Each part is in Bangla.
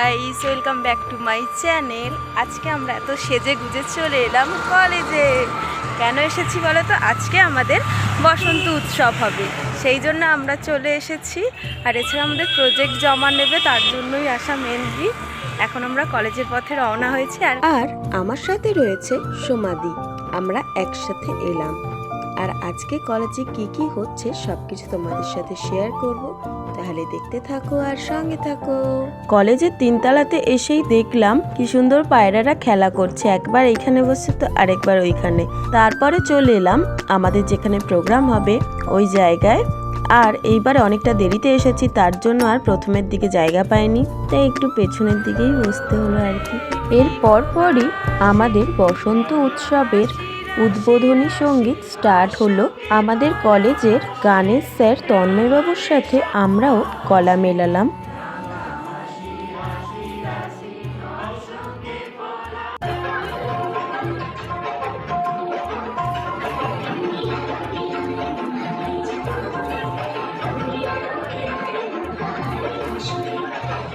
Guys welcome back to my channel আজকে আমরা এত সেজে গুজে চলে এলাম কলেজে। কেন এসেছি বলো তো? আজকে আমাদের বসন্ত উৎসব হবে। সেই জন্য আমরা চলে এসেছি। আর এছাড়া আমাদের প্রজেক্ট জমা নেবে, তার জন্যই আসা মেনলি এখন আমরা কলেজের পথে রওনা হয়েছি। আর আর আমার সাথে রয়েছে সোমাদি। আমরা একসাথে এলাম। আর আজকে কলেজে কি কি হচ্ছে সবকিছু তোমাদের সাথে শেয়ার করব। তাহলে দেখতে থাকো আর সঙ্গে থাকো। কলেজের তিনতলাতে এসেই দেখলাম কি সুন্দর পায়রারা খেলা করছে। একবার এইখানে বসছে তো আরেকবার ওইখানে। তারপরে চলে এলাম আমাদের যেখানে প্রোগ্রাম হবে ওই জায়গায়। আর এইবার অনেকটা দেরিতে এসেছি, তার জন্য আর প্রথমের দিকে জায়গা পাইনি। তাই একটু পেছনের দিকেই বসতে হলো আর কি। এর পরপরই আমাদের বসন্ত উৎসবের উদ্বোধনী সংগীত স্টার্ট হলো আমাদের কলেজের গানের স্যার তন্ময়বাবুর সাথে আমরাও গলা মেলালাম।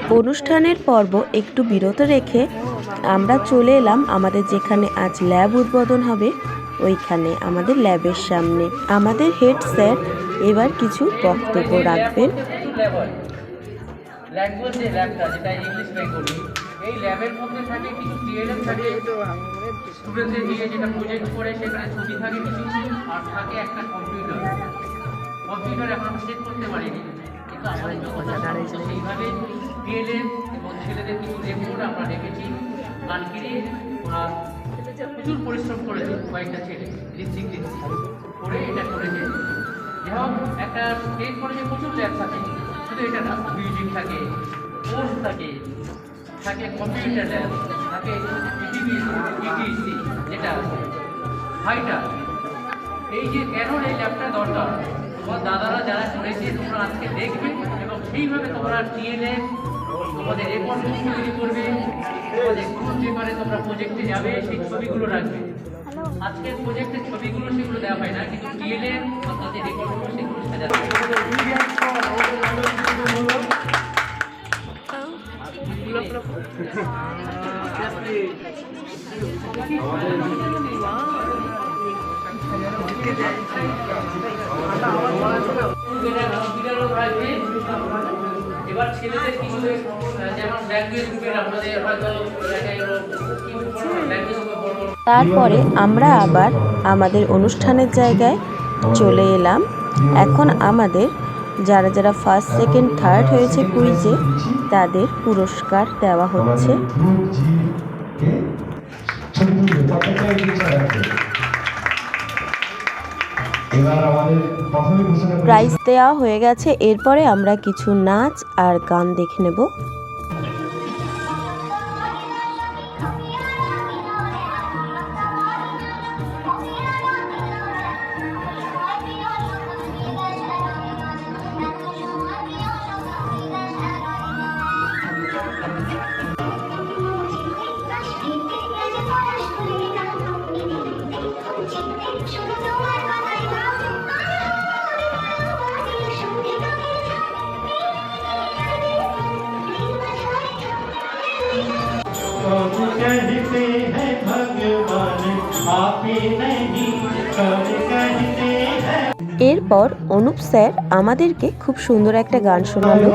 অনুষ্ঠানের পর্ব একটু বিরত রেখে আমরা চলে এলাম আমাদের যেখানে আজ ল্যাব উদ্বোধন হবে ওইখানে আমাদের ল্যাবের সামনে। আমাদের হেড স্যার এবার কিছু বক্তব্য রাখবেন। যে ল্যাবটা যেটা ইংলিশ এই ল্যাবের মধ্যে থাকে কিছু থাকে। স্টুডেন্টদের নিয়ে যেটা প্রজেক্ট করে সেখানে ছবি থাকে কিছু আর থাকে একটা কম্পিউটার কম্পিউটার এখন আমরা সেট করতে পারিনি কিন্তু আমাদের সেইভাবে এবং ছেলেদের কিছু রেকর্ড আমরা রেখেছি গানগিরি ওরা প্রচুর পরিশ্রম করেছে কয়েকটা ছেলে লিপসিং লিপসিং করে এটা করেছে। যেমন একটা স্টেট কলেজে প্রচুর ল্যাব থাকে। শুধু এটা না মিউজিক থাকে কোর্স থাকে থাকে কম্পিউটার ল্যাব থাকে ইটিসি যেটা ফাইটার এই যে কেন এই ল্যাবটা দরকার? তোমার দাদারা যারা করেছে, তোমরা আজকে দেখবে এবং সেইভাবে তোমরা টিএলএ তোমাদের রেকর্ড তৈরি করবে তোমাদের পেপারে তোমরা প্রজেক্টে যাবে সেই ছবিগুলো রাখবে। আজকের প্রজেক্টের ছবিগুলো সেগুলো দেওয়া হয় না কিন্তু টিএলএ অর্থাৎ রেকর্ডগুলো সেগুলো সাজাতে থাকবে। এবার ছেলেদের কিছু যেমন ল্যাঙ্গুয়েজ গ্রুপের আমাদের হয়তো তারপরে আমরা আবার আমাদের অনুষ্ঠানের জায়গায় চলে এলাম। এখন আমাদের যারা যারা ফার্স্ট সেকেন্ড থার্ড হয়েছে কুইজে তাদের পুরস্কার দেওয়া হচ্ছে। প্রাইজ দেওয়া হয়ে গেছে। এরপরে আমরা কিছু নাচ আর গান দেখে নেব। कहते हैं भगवान आप ही नहीं सब कहते हैं এরপর অনুপ স্যার আমাদেরকে খুব সুন্দর একটা গান শোনালো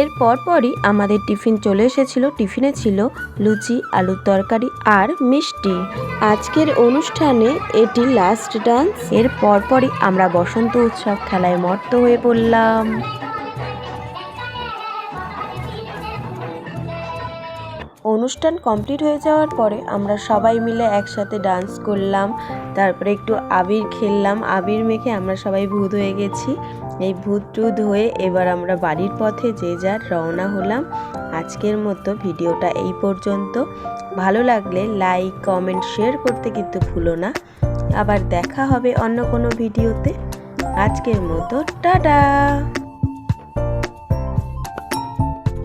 এর পরপরই আমাদের টিফিন চলে এসেছিল। টিফিনে ছিল লুচি, আলুর তরকারি আর মিষ্টি। আজকের অনুষ্ঠানে এটি লাস্ট ডান্স এর পরপরই আমরা বসন্ত উৎসব খেলায় মর্ত হয়ে পড়লাম। অনুষ্ঠান কমপ্লিট হয়ে যাওয়ার পরে আমরা সবাই মিলে একসাথে ডান্স করলাম, তারপরে একটু আবির খেললাম, আবির মেখে আমরা সবাই ভূত হয়ে গেছি। এই ভূত টুত হয়ে এবার আমরা বাড়ির পথে যে যার রওনা হলাম। আজকের মতো ভিডিওটা এই পর্যন্ত। ভালো লাগলে লাইক কমেন্ট শেয়ার করতে কিন্তু ভুলো না। আবার দেখা হবে অন্য কোনো ভিডিওতে। আজকের মতো, টাটা!